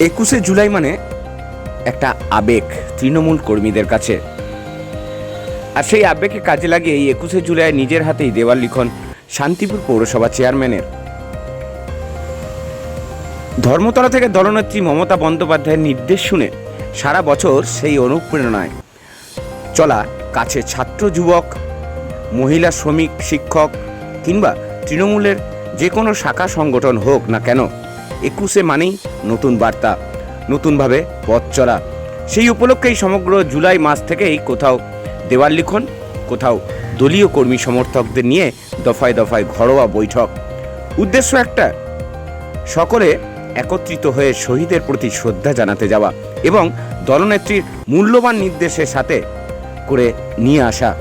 একুশে জুলাই মানে একটা আবেগ তৃণমূল কর্মীদের কাছে। আর সেই আবেগকে কাজে লাগিয়ে এই একুশে জুলাই নিজের হাতেই দেওয়াল লিখন শান্তিপুর পৌরসভা চেয়ারম্যানের। ধর্মতলা থেকে দলনেত্রী মমতা বন্দ্যোপাধ্যায়ের নির্দেশ শুনে সারা বছর সেই অনুপ্রেরণায় চলা কাছে ছাত্র যুবক, মহিলা শ্রমিক, শিক্ষক কিংবা তৃণমূলের যে কোনো শাখা সংগঠন হোক না কেন একুশে মানেই নতুন বার্তা, নতুনভাবে পথ চলা। সেই উপলক্ষেই সমগ্র জুলাই মাস থেকেই কোথাও দেওয়াল লিখন, কোথাও দলীয় কর্মী সমর্থকদের নিয়ে দফায় দফায় ঘরোয়া বৈঠক। উদ্দেশ্য একটা, সকলে একত্রিত হয়ে শহীদের প্রতি শ্রদ্ধা জানাতে যাওয়া এবং দলনেত্রীর মূল্যবান নির্দেশের সাথে করে নিয়ে আসা।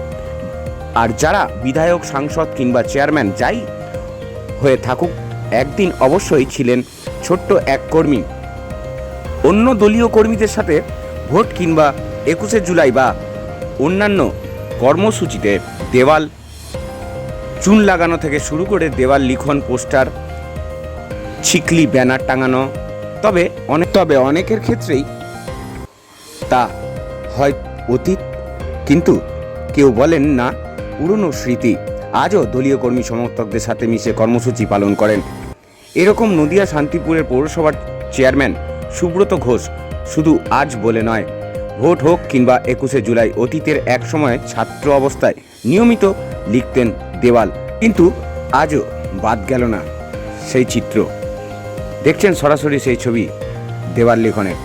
আর যারা বিধায়ক, সাংসদ কিংবা চেয়ারম্যান যাই হয়ে থাকুক, একদিন অবশ্যই ছিলেন ছোট্ট এক কর্মী। অন্য দলীয় কর্মীদের সাথে ভোট কিংবা একুশে জুলাই বা অন্যান্য কর্মসূচিতে দেওয়াল, চুন লাগানো থেকে শুরু করে দেওয়াল লিখন, পোস্টার, ছিকলি, ব্যানার টাঙানো, তবে অনেক তবে অনেকের ক্ষেত্রেই তা হয় অতীত, কিন্তু কেউ বলেন না পুরনো স্মৃতি। আজও দলীয় কর্মী সমর্থকদের সাথে মিশে কর্মসূচি পালন করেন। এরকম নদিয়া শান্তিপুরের পৌরসভার চেয়ারম্যান সুব্রত ঘোষ শুধু আজ বলে নয়, ভোট হোক কিংবা একুশে জুলাই অতীতের এক সময় ছাত্র অবস্থায় নিয়মিত লিখতেন দেওয়াল। কিন্তু আজও বাদ গেল না সেই চিত্র। দেখছেন সরাসরি সেই ছবি দেওয়াল লিখনের।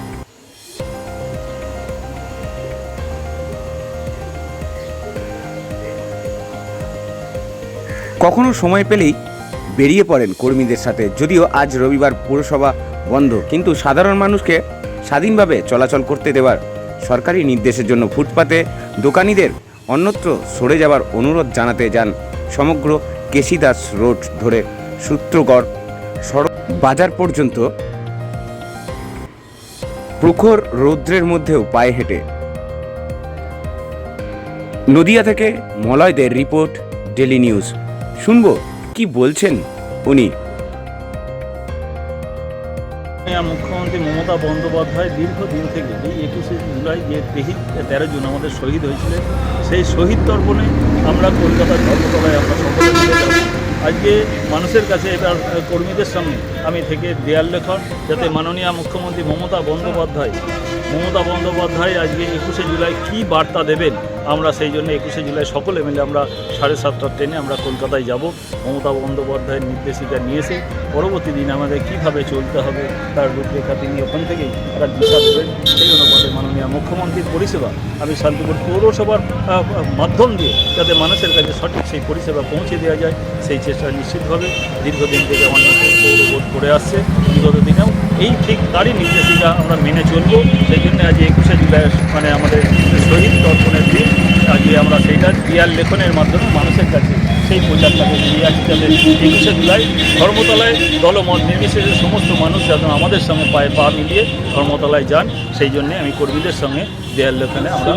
কখনো সময় পেলেই বেরিয়ে পড়েন কর্মীদের সাথে। যদিও আজ রবিবার পুরসভা বন্ধ, কিন্তু সাধারণ মানুষকে স্বাধীনভাবে চলাচল করতে দেওয়ার সরকারি নির্দেশের জন্য ফুটপাতে দোকানিদের অন্যত্র সরে যাওয়ার অনুরোধ জানাতে যান সমগ্র কেশিদাস রোড ধরে সূত্রগড় সড়ক বাজার পর্যন্ত। প্রখর রৌদ্রের মধ্যেও পায়ে হেঁটে। নদিয়া থেকে মলয়দের রিপোর্ট, ডেলি নিউজ। শুনব কি বলছেন উনি? মুখ্যমন্ত্রী মমতা বন্দ্যোপাধ্যায় দীর্ঘদিন থেকে এই একুশে জুলাই যে তেহি তেরো জন আমাদের শহীদ হয়েছিলেন, সেই শহীদ তর্পণে আমরা কলকাতার ধর্মতলায় আমরা সকলে আজকে মানুষের কাছে এবার কর্মীদের সামনে আমি থেকে দেয়াল লেখন যাতে মাননীয় মুখ্যমন্ত্রী মমতা বন্দ্যোপাধ্যায় মমতা বন্দ্যোপাধ্যায় আজকে একুশে জুলাই কি বার্তা দেবেন? আমরা সেই জন্য একুশে জুলাই সকলে মিলে আমরা সাড়ে সাতটার ট্রেনে আমরা কলকাতায় যাব। মমতা বন্দ্যোপাধ্যায়ের নির্দেশিকা নিয়েছে। পরবর্তী দিন আমাদের কীভাবে চলতে হবে, তার রূপরেখা তিনি ওখান থেকেই তারা দিশা দেবেন। সেই অনুপাতে মাননীয় মুখ্যমন্ত্রীর পরিষেবা আমি শান্তিপুর পৌরসভার মাধ্যম দিয়ে যাতে মানুষের কাছে সঠিক সেই পরিষেবা পৌঁছে দেওয়া যায়, সেই চেষ্টা নিশ্চিতভাবে দীর্ঘদিন থেকে অনেক পৌরবোধ করে আসছে। বিগত দিনেও এই ঠিক তারই নির্দেশিকা আমরা মেনে চলবো। সেই জন্য আজ একুশে জুলাই মানে আমাদের শহীদ দর্পণের দিন। আজকে আমরা সেইটা ক্রিয়ার লেখনের মাধ্যমে মানুষের কাছে সেই প্রচারটাকে নিয়ে আসি যাতে একুশে জুলাই ধর্মতলায় দলমত নির্বিশেষে সমস্ত মানুষ যাতে আমাদের সঙ্গে পায়ে পা মিলিয়ে ধর্মতলায় যান, সেই জন্যে আমি কর্মীদের সঙ্গে দেয়াল লেখনে আমরা